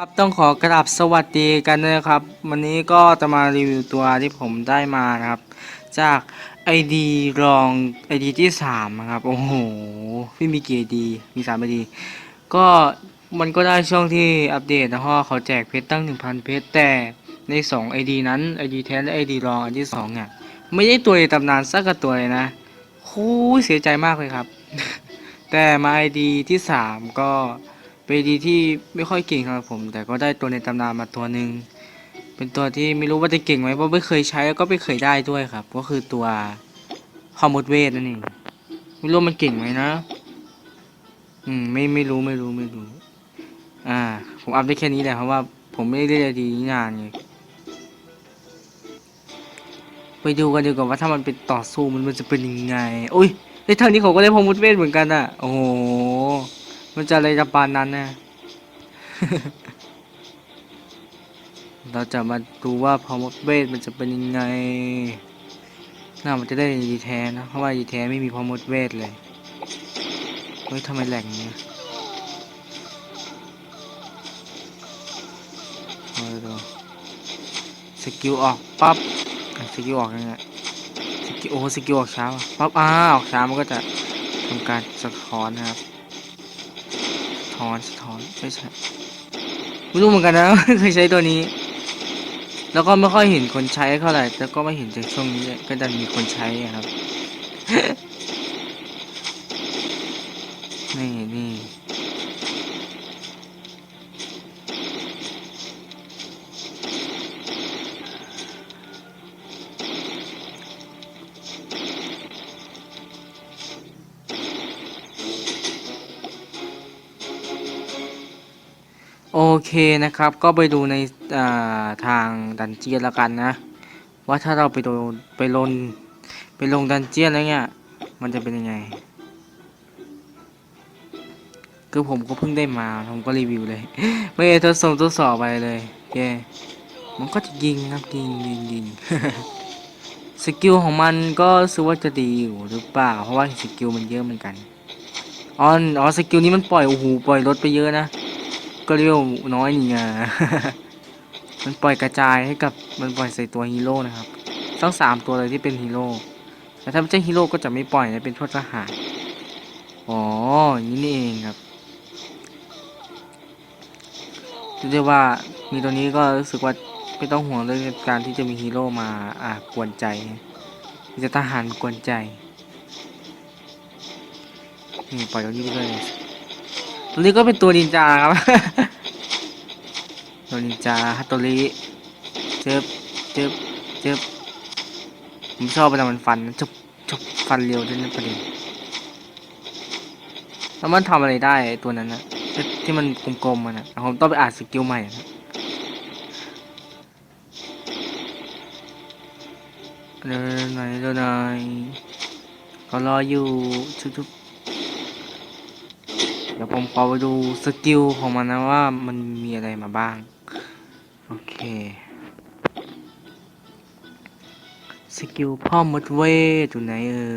ครับต้องขอกราบสวัสดีกันนะครับ วันนี้ก็จะมารีวิวตัวที่ผมได้มานะครับ จาก ID รอง ID ที่3นะครับ โอ้โหพี่มีกี่ ID มี3 ID ก็มันก็ได้ช่วงที่อัปเดตนะเพราะเขาแจกเพชรตั้ง 1,000 เพชรแต่ใน2 ID นั้น ID แท้และ ID รองอันที่2เนี่ยไม่ได้ตัวในตำนานสักกตัวเลยนะโอ้เสียใจมากเลยครับ แต่มา ID ที่ 3 ก็ เป็น ID ที่ไม่ค่อยเก่งสำหรับผม แต่ก็ได้ตัวในตำนานมาตัวหนึ่งเป็นตัวที่ไม่รู้ว่าจะเก่งไหมเพราะไม่เคยใช้แล้วก็ไม่เคยได้ด้วยครับ ก็คือตัวฮอมมดเวทนั่นเองไม่รู้มันเก่งไหมนะ อืม ไม่ไม่รู้ไม่รู้ไม่รู้ อ่า ผมอัพได้แค่นี้แหละเพราะว่าผมไม่ได้เล่นดีนานไงไปดูกันดีกว่าว่าถ้ามันเป็นต่อสู้มันมันจะเป็นยังไง อุ้ยในทางนี้เขาก็ได้พอมุดเวทเหมือนกันอะ โอ้ มันจะอะไรจะปานนั้นนะเราจะมาดูว่าพอมุดเวทมันจะเป็นยังไงน่ามันจะได้ดีแท้นะ เพราะว่าดีแท้ไม่มีพอมุดเวทเลยเฮ้ยทำไมแหลกอย่างเงี้ยเอาดูสกิลออกปั๊บอะสกิลออกยังไงสกิลโอ้สกิลออกช้าว่ะปั๊บอ้าออกช้ามันก็จะทำการสะท้อนนะครับ ถอนถอนไม่ใช่ไม่รู้เหมือนกันนะไม่เคยใช้ตัวนี้ แล้วก็ไม่ค่อยเห็นคนใช้เท่าไหร่แต่ก็ไม่เห็นจากช่วงนี้ก็จะมีคนใช้ครับ นี่นี่ โอเคนะครับ ก็ไปดูในทางดันเจียนล้วกันนะ ว่าถ้าเราไปโดนไปลนไปลงดันเจียนแล้วเนี่ย มันจะเป็นยังไง คือผมก็เพิ่งได้มา ผมก็รีวิวเลย ไม่ได้ทดสอบทดสอบไปเลยโอเคมันก็จะยิงครับยิงยิงยิงสกิลของมันก็รู้สึกว่าจะดีอยู่หรือเปล่า เพราะว่าสกิลมันเยอะเหมือนกันอ๋ออ๋อสกิลนี้มันปล่อยโอ้โหปล่อยรถไปเยอะนะ ก็เรียวน้อยนี่ไง มันปล่อยกระจายให้กับมันปล่อยใส่ตัวฮีโร่นะครับทั้งสามตัวเลยที่เป็นฮีโร่ แต่ถ้าไม่ใช่ฮีโร่ก็จะไม่ปล่อยนะเป็นพวกทหาร อ๋ออย่างนี้นี่เองครับเรียกว่ามีตัวนี้ก็รู้สึกว่าไม่ต้องห่วงเรื่องการที่จะมีฮีโร่มาอ่ากวนใจ มีแต่ทหารกวนใจ นี่ปล่อยตัวนี้ไปเลย ตัวนี้ก็เป็นตัวนินจาครับ ตัวนินจาฮัตโตริเจ็บเจ็บเจ็บผมชอบเวลามันฟันจุบจุบฟันเร็วด้วยนะประเด็นแล้วมันทำอะไรได้ตัวนั้นนะที่มันกลมๆมันนะผมต้องไปอ่านสกิลใหม่นะเดินหนเดินหนก็รออยู่ชุบๆ เดี๋ยวผมขอไปดูสกิลของมันนะว่ามันมีอะไรมาบ้าง โอเค สกิลพ่อมดเวทอยู่ไหนเอ่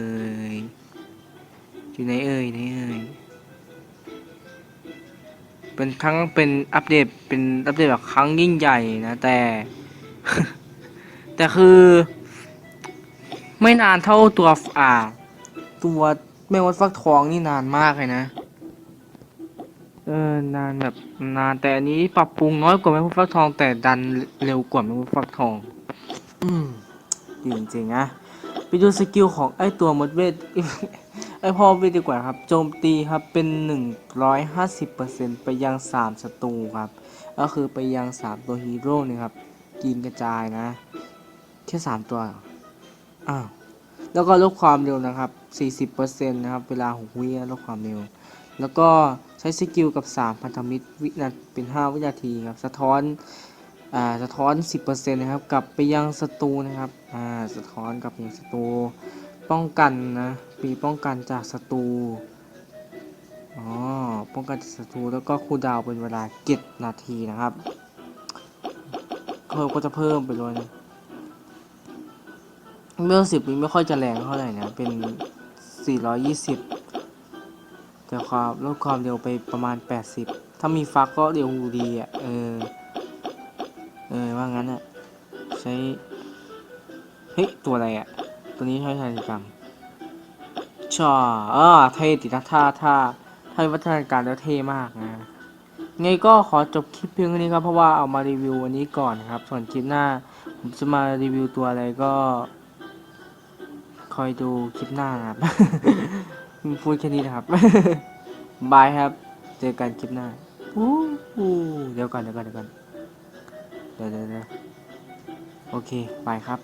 ย อยู่ไหนเอ่ยไหนเอ่ย เป็นครั้งเป็นอัปเดตเป็นอัปเดตแบบครั้งยิ่งใหญ่นะ แต่ แต่คือ ไม่นานเท่าตัวอ่าตัวแม่มดฟักทองนี่นานมากเลยนะ เออนานแบบนานแต่อันนี้ปรับปรุงน้อยกว่าแมงมุมฟักทอง แต่ดันเร็วกว่าแมงมุมฟักทอง อืมดีจริงๆนะไปดูสกิลของไอตัวมดเวทไอพ่อเวทดีกว่าครับ โจมตีครับเป็น 150%ไปยัง 3 ศัตรูครับ ก็คือไปยัง 3 ตัวฮีโร่เนี่ยครับยิงกระจายนะ แค่ 3 ตัวออ้าวแล้วก็ลดความเร็วนะครับ 40%นะครับ เวลา6วิลดความเร็ว แล้วก็ ใช้สกิลกับ 3 พันธมิตรวินาเป็น 5 วินาทีครับสะท้อนอ่าสะท้อน 10%นะครับกลับไปยังศัตรูนะครับอ่าสะท้อนกลับไปยังศัตรูป้องกันนะปีป้องกันจากศัตรูอ๋อป้องกันจากศัตรูแล้วก็คูดาวเป็นเวลา 7 นาทีนะครับเพิ่มก็จะเพิ่มไปเลยนะเมื่อสิบนี้ไม่ค่อยจะแรงเท่าไหร่นะเป็น 420 แต่ความลดความเร็วไปประมาณ 80 ถ้ามีฟักก็เร็วดีอะ เออ เออ ว่างั้นอะ ใช้ เฮ้ย ตัวอะไรอะ ตัวนี้ใช้ทางกรรมชาอ่าเท่ติดนะท่าท่าท่าวิวัฒนาการแล้วเท่มากนะไงก็ขอจบคลิปเพียงเท่านี้ครับ เพราะว่าเอามารีวิววันนี้ก่อนครับ ส่วนคลิปหน้า ผมจะมารีวิวตัวอะไรก็ คอยดูคลิปหน้านะครับ พูดแค่นี้นะครับ บายครับ เจอกันคลิปหน้าอู้หูเดี๋ยวก่อนเดี๋ยวก่อนเดี๋ยวก่อนเดี๋ยวเดี๋ยวโอเค บายครับ